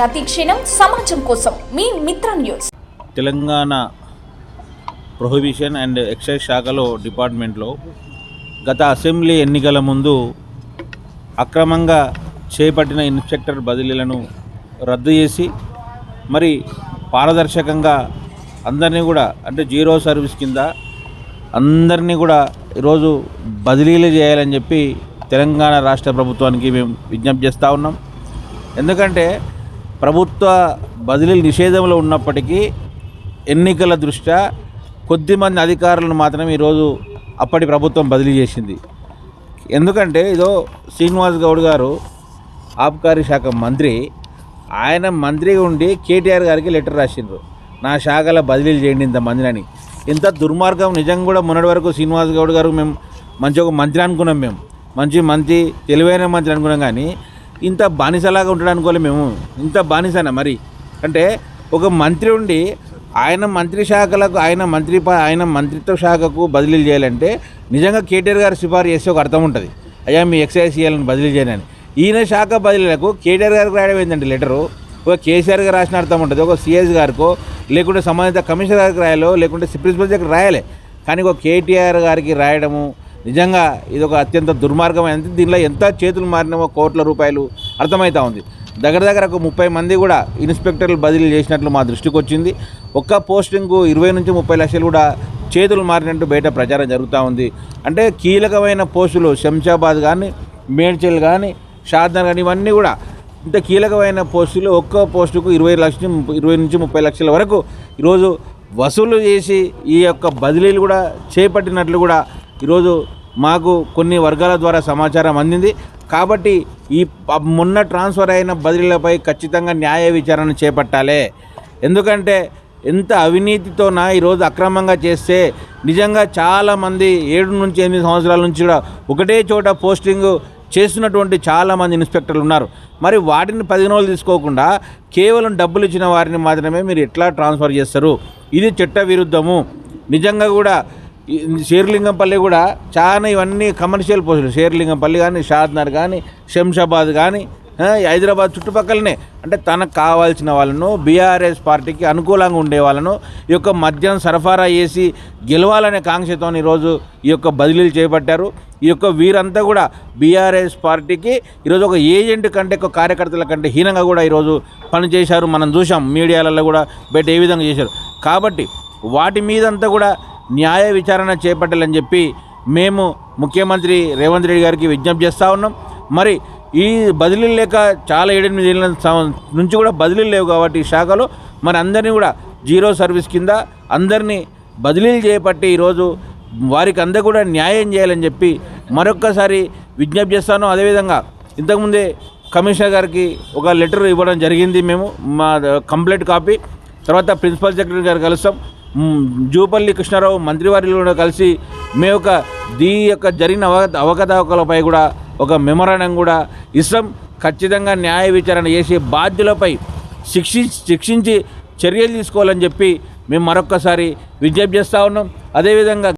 ప్రతిక్షణం సమాజం కోసం మీ Mitra news. Telangana prohibition and excise శాఖలో డిపార్ట్మెంట్లో గత అసెంబ్లీ ఎన్నికల ముందు అక్రమంగా చేపట్టిన ఇన్స్పెక్టర్ బదిలీలను రద్దు చేసి మరి పారదర్శకంగా అందరినీ కూడా అంటే జీరో సర్వీస్ కింద అందరినీ కూడా ఈరోజు బదిలీలు చేయాలని చెప్పి తెలంగాణ రాష్ట్ర ప్రభుత్వానికి మేము విజ్ఞప్తి చేస్తూ ఉన్నాం. ఎందుకంటే ప్రభుత్వ బదిలీలు నిషేధంలో ఉన్నప్పటికీ ఎన్నికల దృష్ట్యా కొద్దిమంది అధికారులను మాత్రమే ఈరోజు అప్పటి ప్రభుత్వం బదిలీ చేసింది. ఎందుకంటే ఇదో శ్రీనివాస్ గౌడ్ గారు ఆబ్కారీ శాఖ మంత్రి ఆయన మంత్రిగా ఉండి కేటీఆర్ గారికి లెటర్ రాసిండ్రు. నా శాఖల బదిలీలు చేయండి ఇంతమందిని ఇంత దుర్మార్గం నిజంగా కూడా మొన్నటి వరకు శ్రీనివాస్ గౌడ్ గారు మేము మంచి ఒక మంత్రి అనుకున్నాం మేము. మంచి మంత్రి తెలివైన మంత్రి అనుకున్నాం కానీ ఇంత బానిసలాగా ఉంటాడు అనుకోలే మేము. ఇంత బానిసనా మరి. అంటే ఒక మంత్రి ఉండి ఆయన మంత్రి శాఖలకు ఆయన మంత్రి ప- ఆయన మంత్రిత్వ శాఖకు బదిలీలు చేయాలంటే నిజంగా కేటీఆర్ గారు సిఫారు చేస్తే ఒక అర్థం ఉంటుంది. అయ్యా మీ ఎక్సైజ్ చేయాలని బదిలీ చేయాలని ఈయన శాఖ బదిలీలకు కేటీఆర్ గారికి రాయడం ఏంటంటే లెటరు? ఒక కేసీఆర్ గారు రాసిన అర్థం ఉంటుంది. ఒక సిఎస్ గారికో లేకుంటే సంబంధిత కమిషనర్ గారికి రాయాలో లేకుంటే ప్రిన్సిపల్ దగ్గర రాయాలి. కానీ ఒక కేటీఆర్ గారికి రాయడము నిజంగా ఇది ఒక అత్యంత దుర్మార్గమైనది. దీనిలో ఎంత చేతులు మారినామో కోట్ల రూపాయలు అర్థమవుతా ఉంది. దగ్గర దగ్గర ఒక ముప్పై మంది కూడా ఇన్స్పెక్టర్లు బదిలీ చేసినట్లు మా దృష్టికి వచ్చింది. ఒక్క పోస్టింగ్కు ఇరవై నుంచి ముప్పై లక్షలు కూడా చేతులు మారినట్టు బయట ప్రచారం జరుగుతూ ఉంది. అంటే కీలకమైన పోస్టులు శంషాబాద్ కానీ మేడ్చల్ కానీ షాద్నగర్ కానీ ఇవన్నీ కూడా ఇంత కీలకమైన పోస్టులు ఒక్క పోస్టుకు ఇరవై లక్షల ఇరవై నుంచి ముప్పై లక్షల వరకు ఈరోజు వసూలు చేసి ఈ యొక్క బదిలీలు కూడా చేపట్టినట్లు కూడా ఈరోజు మాకు కొన్ని వర్గాల ద్వారా సమాచారం అందింది. కాబట్టి ఈ మొన్న ట్రాన్స్ఫర్ అయిన బదిలీలపై ఖచ్చితంగా న్యాయ విచారణ చేపట్టాలి. ఎందుకంటే ఎంత అవినీతితోన ఈరోజు అక్రమంగా చేస్తే నిజంగా చాలామంది ఏడు నుంచి ఎనిమిది సంవత్సరాల నుంచి కూడా ఒకటే చోట పోస్టింగ్ చేస్తున్నటువంటి చాలామంది ఇన్స్పెక్టర్లు ఉన్నారు. మరి వాటిని పది రోజులు తీసుకోకుండా కేవలం డబ్బులు ఇచ్చిన వారిని మాత్రమే మీరు ఎట్లా ట్రాన్స్ఫర్ చేస్తారు? ఇది చట్టవిరుద్ధము నిజంగా కూడా షేర్లింగంపల్లి కూడా చాలా ఇవన్నీ కమర్షియల్ పోస్టులు షేర్లింగంపల్లి కానీ షాద్నగర్ కానీ శంషాబాద్ కానీ హైదరాబాద్ చుట్టుపక్కలనే. అంటే తనకు కావాల్సిన వాళ్ళను బీఆర్ఎస్ పార్టీకి అనుకూలంగా ఉండే వాళ్ళను ఈ యొక్క మద్యం సరఫరా చేసి గెలవాలనే కాంక్షతో ఈరోజు ఈ యొక్క బదిలీలు చేపట్టారు. ఈ యొక్క వీరంతా కూడా బీఆర్ఎస్ పార్టీకి ఈరోజు ఒక ఏజెంట్ కంటే ఒక కార్యకర్తల కంటే హీనంగా కూడా ఈరోజు పనిచేశారు. మనం చూసాం మీడియాలలో కూడా బయట ఏ విధంగా చేశారు. కాబట్టి వాటి మీదంతా కూడా న్యాయ విచారణ చేపట్టాలని చెప్పి మేము ముఖ్యమంత్రి రేవంత్ రెడ్డి గారికి విజ్ఞప్తి చేస్తూ ఉన్నాం. మరి ఈ బదిలీలు లేక చాలా ఏడెనిమిది ఏళ్ళ నుంచి కూడా బదిలీలు లేవు కాబట్టి ఈ శాఖలో మరి అందరినీ కూడా జీరో సర్వీస్ కింద అందరినీ బదిలీలు చేపట్టి ఈరోజు వారికి అందరూ కూడా న్యాయం చేయాలని చెప్పి మరొక్కసారి విజ్ఞప్తి చేస్తాను. అదేవిధంగా ఇంతకుముందే కమిషనర్ గారికి ఒక లెటర్ ఇవ్వడం జరిగింది మేము. మా కంప్లీట్ కాపీ. తర్వాత ప్రిన్సిపల్ సెక్రటరీ గారు కలుస్తాం. జూపల్లి కృష్ణారావు మంత్రివారిలో కలిసి మేము ఒక దీ యొక్క జరిగిన అవ అవకతవకలపై కూడా ఒక మెమరణం కూడా ఇస్తాం ఖచ్చితంగా న్యాయ విచారణ చేసి బాధ్యులపై శిక్షి శిక్షించి చర్యలు తీసుకోవాలని చెప్పి మేము మరొక్కసారి విజ్ఞప్తి చేస్తూ ఉన్నాం. అదేవిధంగా